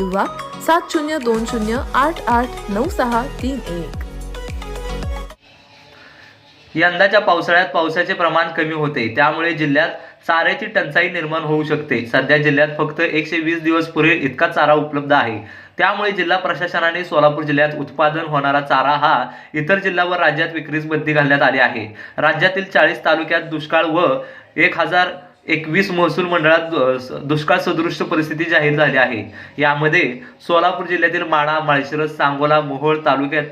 किंवा सात शून्य दोन शून्य आठ आठ नऊ सहा तीन एक. यंदाच्या पावसाळ्यात पावसाचे प्रमाण कमी होते. त्यामुळे जिल्ह्यात चाऱ्याची टंचाई निर्माण होऊ शकते. सध्या जिल्ह्यात फक्त एकशे वीस दिवस पुरेल इतका चारा उपलब्ध आहे. त्यामुळे जिल्हा प्रशासनाने सोलापूर जिल्ह्यात उत्पादन होणारा चारा हा इतर जिल्हा व राज्यात विक्रीस बंदी घालण्यात आली आहे. राज्यातील चाळीस तालुक्यात दुष्काळ व एक हजार एकवीस महसूल मंडळात दुष्काळ सदृश परिस्थिती जाहीर झाली आहे. यामध्ये सोलापूर जिल्ह्यातील माडा माळशिरस सांगोला मोहोळ तालुक्यात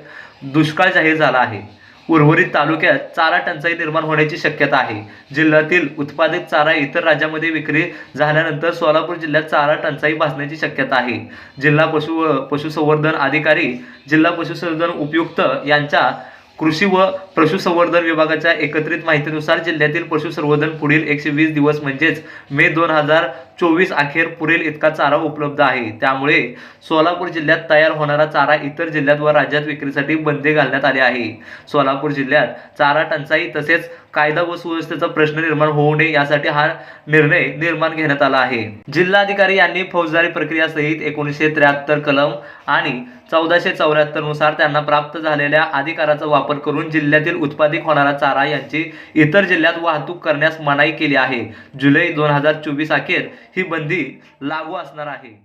दुष्काळ जाहीर झाला आहे. उर्वरित तालुक्यात चारा टंचाई निर्माण होण्याची शक्यता आहे. जिल्ह्यातील उत्पादित चारा इतर राज्यामध्ये विक्री झाल्यानंतर सोलापूर जिल्ह्यात चारा टंचाई भासण्याची शक्यता आहे. जिल्हा पशु पशुसंवर्धन अधिकारी जिल्हा पशुसंवर्धन उपयुक्त यांच्या कृषी व पशुसंवर्धन विभागाच्या एकत्रित माहितीनुसार जिल्ह्यातील पशुसंवर्धन पुढील एकशे वीस दिवस म्हणजेच मे दोन हजार चोवीस अखेर पुरेल इतका चारा उपलब्ध आहे. त्यामुळे सोलापूर जिल्ह्यात तयार होणारा चारा इतर जिल्ह्यात व राज्यात विक्रीसाठी बंदी घालण्यात आली आहे. सोलापूर जिल्ह्यात चारा टंचाई तसेच कायदा व सुव्यवस्थेचा प्रश्न निर्माण होऊ नये यासाठी हा निर्णय निर्माण घेण्यात आला आहे. जिल्हाधिकारी यांनी फौजदारी प्रक्रिया सहित एकोणीसशे त्र्याहत्तर कलम आणि चौदाशे चौऱ्याहत्तरनुसार त्यांना प्राप्त झालेल्या अधिकाराचा वापर करून जिल्ह्यातील उत्पादित होणारा चारा यांची इतर जिल्ह्यात वाहतूक करण्यास मनाई केली आहे. जुलै दोन हजार चोवीस अखेर ही बंदी लागू असणार आहे.